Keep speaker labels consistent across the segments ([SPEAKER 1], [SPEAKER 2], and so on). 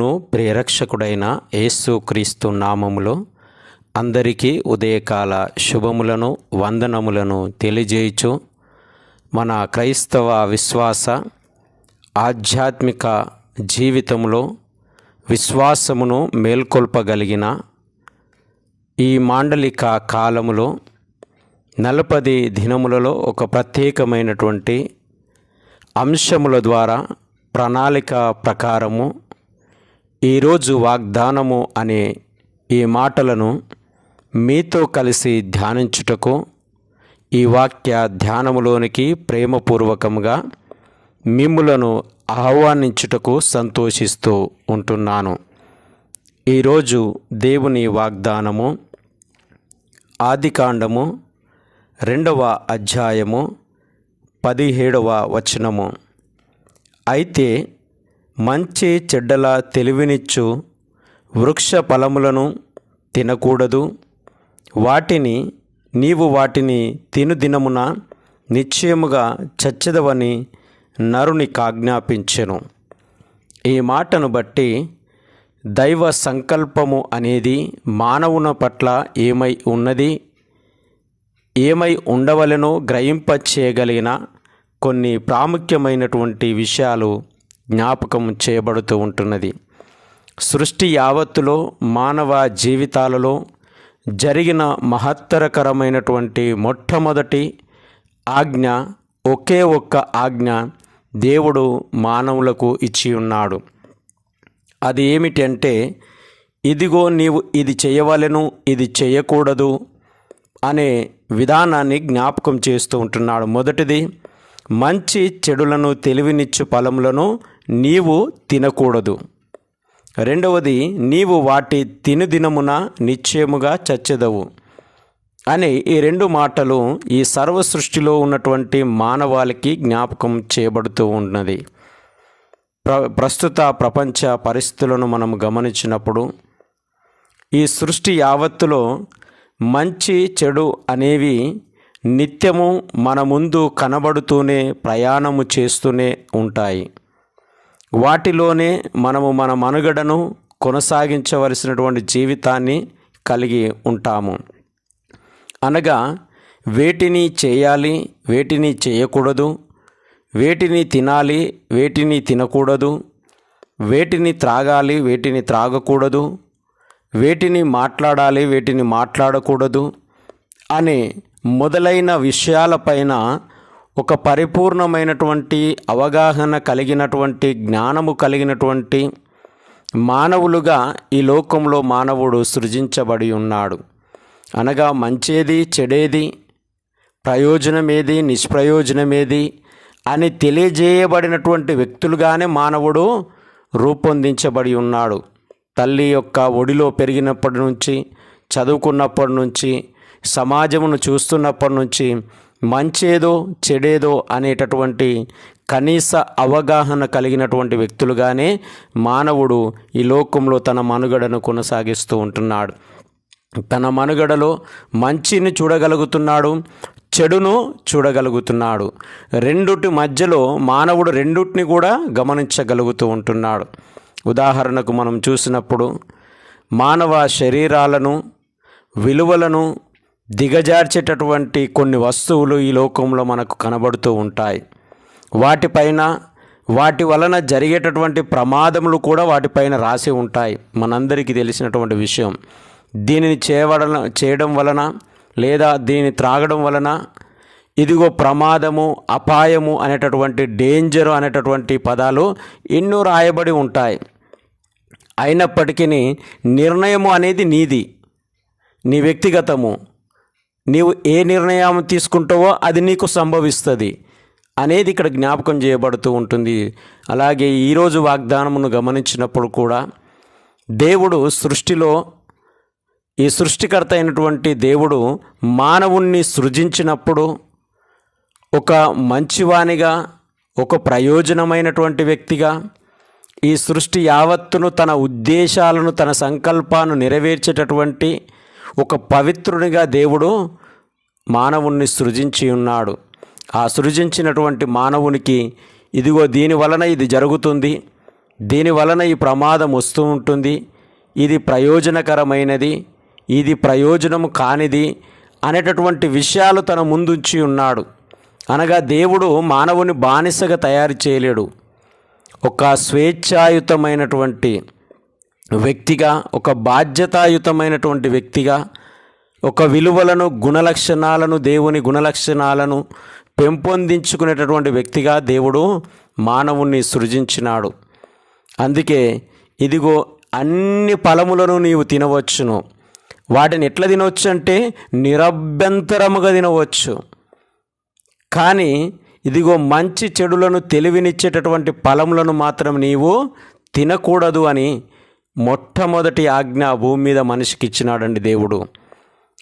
[SPEAKER 1] ప్రభువును ప్రేరక్షకుడైన యేసుక్రీస్తు నామములో అందరికీ ఉదయకాల శుభములను వందనములను తెలియజేయచు మన క్రైస్తవ విశ్వాస ఆధ్యాత్మిక జీవితంలో విశ్వాసమును మేల్కొల్పగలిగిన ఈ మాండలిక కాలములో నలపది దినములలో ఒక ప్రత్యేకమైనటువంటి అంశముల ద్వారా ప్రణాళిక ప్రకారము ఈరోజు వాగ్దానము అనే ఈ మాటలను మీతో కలిసి ధ్యానించుటకు ఈ వాక్య ధ్యానములోనికి ప్రేమపూర్వకముగా మిమ్ములను ఆహ్వానించుటకు సంతోషిస్తూ ఉంటున్నాను. ఈరోజు దేవుని వాగ్దానము ఆదికాండము రెండవ అధ్యాయము పదిహేడవ వచనము. అయితే మంచి చెడ్డల తెలివినిచ్చు వృక్ష ఫలములను తినకూడదు. వాటిని నీవు వాటిని తినుదినమున నిశ్చయముగా చచ్చదవని నరుని కాజ్ఞాపించెను. ఈ మాటను బట్టి దైవ సంకల్పము అనేది మానవున పట్ల ఏమై ఉన్నది? ఏమై ఉండవలెనో గ్రహింప చేయగలిగిన కొన్ని ప్రాముఖ్యమైనటువంటి విషయాలు జ్ఞాపకం చేయబడుతూ ఉంటున్నది. సృష్టి యావత్తులో మానవ జీవితాలలో జరిగిన మహత్తరకరమైనటువంటి మొట్టమొదటి ఆజ్ఞ ఒకే ఒక్క ఆజ్ఞ దేవుడు మానవులకు ఇచ్చి ఉన్నాడు. అది ఏమిటంటే ఇదిగో నీవు ఇది చేయవలెను ఇది చేయకూడదు అనే విధానాన్ని జ్ఞాపకం చేస్తూ ఉంటున్నాడు. మొదటిది మంచి చెడులను తెలివినిచ్చు ఫలములను నీవు తినకూడదు. రెండవది నీవు వాటి తినుదినమున నిశ్చయముగా చచ్చెదవు. అని ఈ రెండు మాటలు ఈ సర్వ సృష్టిలో ఉన్నటువంటి మానవాళికి జ్ఞాపకం చేయబడుతూ ఉన్నది. ప్ర ప్రస్తుత ప్రపంచ పరిస్థితులను మనం గమనించినప్పుడు ఈ సృష్టి యావత్తులో మంచి చెడు అనేవి నిత్యము మన ముందు కనబడుతూనే ప్రయాణము చేస్తూనే ఉంటాయి. వాటిలోనే మనము మన మనుగడను కొనసాగించవలసినటువంటి జీవితాన్ని కలిగి ఉంటాము. అనగా వేటిని చేయాలి వేటిని చేయకూడదు వేటిని తినాలి వేటిని తినకూడదు వేటిని త్రాగాలి వేటిని త్రాగకూడదు వేటిని మాట్లాడాలి వేటిని మాట్లాడకూడదు అనే మొదలైన విషయాలపైన ఒక పరిపూర్ణమైనటువంటి అవగాహన కలిగినటువంటి జ్ఞానము కలిగినటువంటి మానవులుగా ఈ లోకంలో మానవుడు సృజించబడి ఉన్నాడు. అనగా మంచేది చెడేది ప్రయోజనమేది నిష్ప్రయోజనమేది అని తెలియజేయబడినటువంటి వ్యక్తులుగానే మానవుడు రూపొందించబడి ఉన్నాడు. తల్లి యొక్క ఒడిలో పెరిగినప్పటి నుంచి చదువుకున్నప్పటి నుంచి సమాజమును చూస్తున్నప్పటి నుంచి మంచేదో చెడేదో అనేటటువంటి కనీస అవగాహన కలిగినటువంటి వ్యక్తులుగానే మానవుడు ఈ లోకంలో తన మనుగడను కొనసాగిస్తూ ఉంటున్నాడు. తన మనుగడలో మంచిని చూడగలుగుతున్నాడు చెడును చూడగలుగుతున్నాడు. రెండుటి మధ్యలో మానవుడు రెండుటిని కూడా గమనించగలుగుతూ ఉంటున్నాడు. ఉదాహరణకు మనం చూసినప్పుడు మానవ శరీరాలను విలువలను దిగజార్చేటటువంటి కొన్ని వస్తువులు ఈ లోకంలో మనకు కనబడుతూ ఉంటాయి. వాటిపైన వాటి వలన జరిగేటటువంటి ప్రమాదములు కూడా వాటిపైన రాసి ఉంటాయి. మనందరికీ తెలిసినటువంటి విషయం. దీనిని చేయవడన చేయడం వలన లేదా దీనిని త్రాగడం వలన ఇదిగో ప్రమాదము అపాయము అనేటటువంటి డేంజరు అనేటటువంటి పదాలు ఎన్నో రాయబడి ఉంటాయి. అయినప్పటికీ నిర్ణయము అనేది నీది. నీ వ్యక్తిగతము. నీవు ఏ నిర్ణయం తీసుకుంటావో అది నీకు సంభవిస్తుంది అనేది ఇక్కడ జ్ఞాపకం చేయబడుతూ ఉంటుంది. అలాగే ఈరోజు వాగ్దానమును గమనించినప్పుడు కూడా దేవుడు సృష్టిలో ఈ సృష్టికర్త అయినటువంటి దేవుడు మానవుణ్ణి సృజించినప్పుడు ఒక మంచివానిగా ఒక ప్రయోజనమైనటువంటి వ్యక్తిగా ఈ సృష్టి యావత్తును తన ఉద్దేశాలను తన సంకల్పాను నెరవేర్చేటటువంటి ఒక పవిత్రునిగా దేవుడు మానవుణ్ణి సృజించి ఉన్నాడు. ఆ సృజించినటువంటి మానవునికి ఇదిగో దీని వలన ఇది జరుగుతుంది. దీని వలన ఈ ప్రమాదం వస్తూ ఉంటుంది. ఇది ప్రయోజనకరమైనది. ఇది ప్రయోజనం కానిది అనేటటువంటి విషయాలు తన ముందుంచి ఉన్నాడు. అనగా దేవుడు మానవుని బానిసగా తయారు చేయలేడు. ఒక స్వేచ్ఛాయుతమైనటువంటి వ్యక్తిగా ఒక బాధ్యతాయుతమైనటువంటి వ్యక్తిగా ఒక విలువలను గుణలక్షణాలను దేవుని గుణలక్షణాలను పెంపొందించుకునేటటువంటి వ్యక్తిగా దేవుడు మానవుణ్ణి సృజించినాడు. అందుకే ఇదిగో అన్ని ఫలములను నీవు తినవచ్చును. వాటిని ఎట్లా తినవచ్చు అంటే నిరభ్యంతరముగా తినవచ్చు. కానీ ఇదిగో మంచి చెడులను తెలివినిచ్చేటటువంటి ఫలములను మాత్రం నీవు తినకూడదు అని మొట్టమొదటి ఆజ్ఞ భూమి మీద మనిషికి ఇచ్చినాడండి దేవుడు.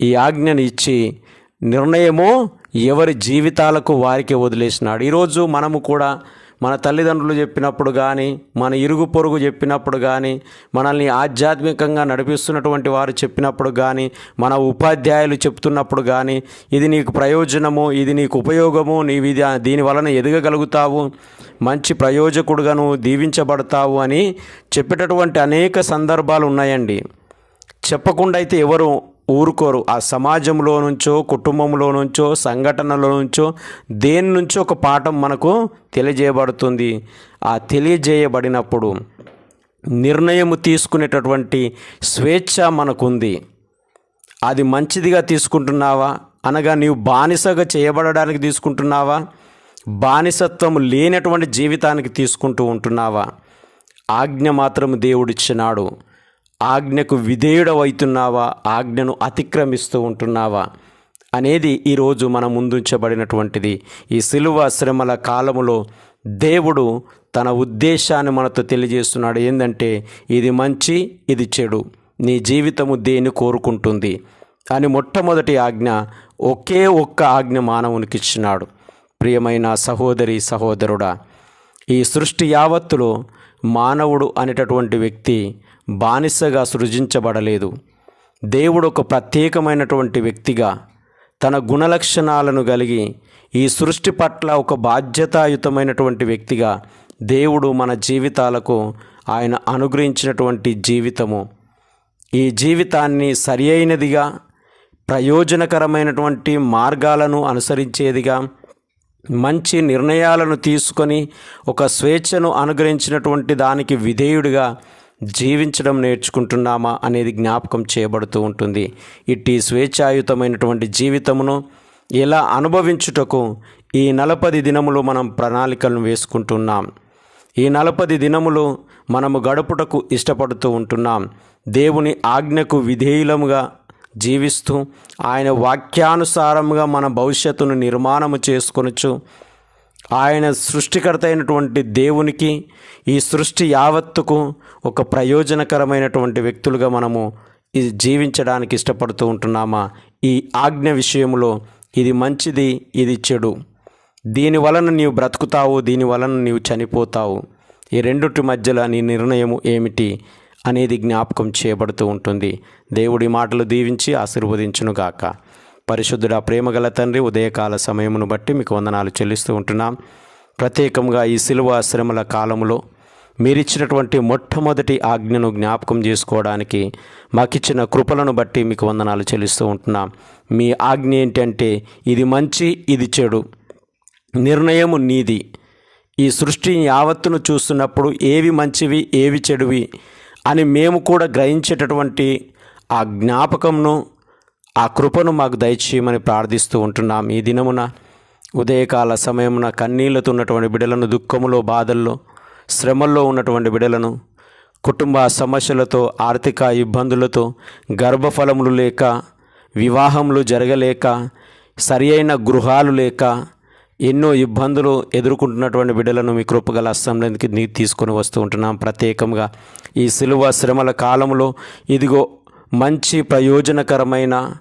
[SPEAKER 1] ఈ ఆజ్ఞను ఇచ్చి నిర్ణయము ఎవరి జీవితాలకు వారికి వదిలేసినాడు. ఈరోజు మనము కూడా మన తల్లిదండ్రులు చెప్పినప్పుడు కానీ మన ఇరుగు పొరుగు చెప్పినప్పుడు కానీ మనల్ని ఆధ్యాత్మికంగా నడిపిస్తున్నటువంటి వారు చెప్పినప్పుడు కానీ మన ఉపాధ్యాయులు చెప్తున్నప్పుడు కానీ ఇది నీకు ప్రయోజనము ఇది నీకు ఉపయోగము నీవి దీని వలన ఎదగగలుగుతావు మంచి ప్రయోజకుడుగా నువ్వు దీవించబడతావు అని చెప్పేటటువంటి అనేక సందర్భాలు ఉన్నాయండి. చెప్పకుండా అయితే ఎవరు ఊరుకోరు. ఆ సమాజంలో నుంచో కుటుంబంలో నుంచో సంఘటనలో నుంచో దేని నుంచో ఒక పాఠం మనకు తెలియజేయబడుతుంది. ఆ తెలియజేయబడినప్పుడు నిర్ణయము తీసుకునేటటువంటి స్వేచ్ఛ మనకుంది. అది మంచిదిగా తీసుకుంటున్నావా? అనగా నీవు బానిసగా చేయబడడానికి తీసుకుంటున్నావా? బానిసత్వం లేనటువంటి జీవితానికి తీసుకుంటూ ఉంటున్నావా? ఆజ్ఞ మాత్రం దేవుడిచ్చినాడు. ఆజ్ఞకు విధేయుడవైతున్నావా? ఆజ్ఞను అతిక్రమిస్తూ ఉంటున్నావా? అనేది ఈరోజు మన ముందుంచబడినటువంటిది. ఈ సిలువ శ్రమల కాలములో దేవుడు తన ఉద్దేశాన్ని మనతో తెలియజేస్తున్నాడు. ఏంటంటే ఇది మంచి ఇది చెడు. నీ జీవితము దేని కోరుకుంటుంది? అని మొట్టమొదటి ఆజ్ఞ ఒకే ఒక్క ఆజ్ఞ మానవునికి ఇచ్చినాడు. ప్రియమైన సహోదరి సహోదరుడా ఈ సృష్టి యావత్తులో మానవుడు అనేటటువంటి వ్యక్తి బానిసగా సృజించబడలేదు. దేవుడు ఒక ప్రత్యేకమైనటువంటి వ్యక్తిగా తన గుణలక్షణాలను కలిగి ఈ సృష్టి పట్ల ఒక బాధ్యతాయుతమైనటువంటి వ్యక్తిగా దేవుడు మన జీవితాలకు ఆయన అనుగ్రహించినటువంటి జీవితము. ఈ జీవితాన్ని సరి అయినదిగా ప్రయోజనకరమైనటువంటి మార్గాలను అనుసరించేదిగా మంచి నిర్ణయాలను తీసుకొని ఒక స్వేచ్ఛను అనుగ్రహించినటువంటి దానికి విధేయుడిగా జీవించడం నేర్చుకుంటున్నామా అనేది జ్ఞాపకం చేయబడుతూ ఉంటుంది. ఇట్టి స్వేచ్ఛాయుతమైనటువంటి జీవితమును ఎలా అనుభవించుటకు ఈ నలపది దినములు మనం ప్రణాళికలను వేసుకుంటున్నాం. ఈ నలపది దినములు మనము గడుపుటకు ఇష్టపడుతూ ఉంటున్నాం. దేవుని ఆజ్ఞకు విధేయులముగా జీవిస్తూ ఆయన వాక్యానుసారముగా మన భవిష్యత్తును నిర్మాణము చేసుకొనొచ్చు ఆయన సృష్టికర్త అయినటువంటి దేవునికి ఈ సృష్టి యావత్తుకు ఒక ప్రయోజనకరమైనటువంటి వ్యక్తులుగా మనము ఇది జీవించడానికి ఇష్టపడుతూ ఉంటున్నామా? ఈ ఆజ్ఞ విషయంలో ఇది మంచిది ఇది చెడు. దీని వలన నీవు బ్రతుకుతావు దీని వలన నీవు చనిపోతావు. ఈ రెండుటి మధ్యలో నీ నిర్ణయం ఏమిటి అనేది జ్ఞాపకం చేయబడుతూ ఉంటుంది. దేవుడి మాటలు దీవించి ఆశీర్వదించునుగాక. పరిశుద్ధుడ ప్రేమగల తండ్రి ఉదయకాల సమయమును బట్టి మీకు వందనాలు చెల్లిస్తూ ఉంటున్నాం. ప్రత్యేకంగా ఈ సిలువ శ్రమల కాలంలో మీరిచ్చినటువంటి మొట్టమొదటి ఆజ్ఞను జ్ఞాపకం చేసుకోవడానికి మాకిచ్చిన కృపలను బట్టి మీకు వందనాలు చెల్లిస్తూ ఉంటున్నాం. మీ ఆజ్ఞ ఏంటంటే ఇది మంచి ఇది చెడు. నిర్ణయము నీది. ఈ సృష్టి యావత్తును చూస్తున్నప్పుడు ఏవి మంచివి ఏవి చెడువి అని మేము కూడా గ్రహించేటటువంటి ఆ జ్ఞాపకంను ఆ కృపను మాకు దయచేయమని ప్రార్థిస్తూ ఉంటున్నాం ఈ దినమున. ఉదయకాల సమయమున కన్నీళ్ళతో ఉన్నటువంటి బిడలను దుఃఖములో బాధల్లో శ్రమల్లో ఉన్నటువంటి బిడలను కుటుంబ సమస్యలతో ఆర్థిక ఇబ్బందులతో గర్భఫలములు లేక వివాహములు జరగలేక సరి అయిన గృహాలు లేక ఎన్నో ఇబ్బందులు ఎదుర్కొంటున్నటువంటి బిడ్డలను మీ కృపగల అస్తంలోకి తీసుకొని వస్తూ ఉంటున్నాం. ప్రత్యేకంగా ఈ సిలువ శ్రమల కాలంలో ఇదిగో మంచి ప్రయోజనకరమైన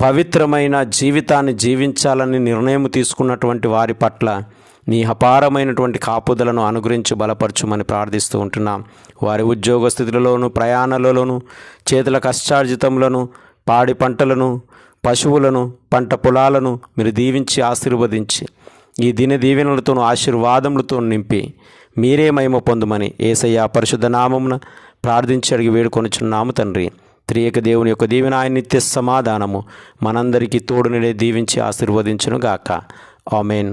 [SPEAKER 1] పవిత్రమైన జీవితాన్ని జీవించాలని నిర్ణయం తీసుకున్నటువంటి వారి పట్ల నీ అపారమైనటువంటి కాపుదలను అనుగ్రహించి బలపరచుమని ప్రార్థిస్తూ ఉంటున్నాం. వారి ఉద్యోగ స్థితులలోను ప్రయాణాలలోను చేతుల కష్టార్జితములను పాడి పంటలను పశువులను పంట పొలాలను మీరు దీవించి ఆశీర్వదించి ఈ దిన దీవెనలతోనూ ఆశీర్వాదములతో నింపి మీరే మహిమ పొందుమని ఏసయ్య పరిశుద్ధ నామమున ప్రార్థించి అడిగి వేడుకొనిచున్నాము తండ్రి. త్రియక దేవుని యొక్క దీవెన ఆయన నిత్య సమాధానము మనందరికీ తోడునిడే దీవించి ఆశీర్వదించును గాక ఆమెన్.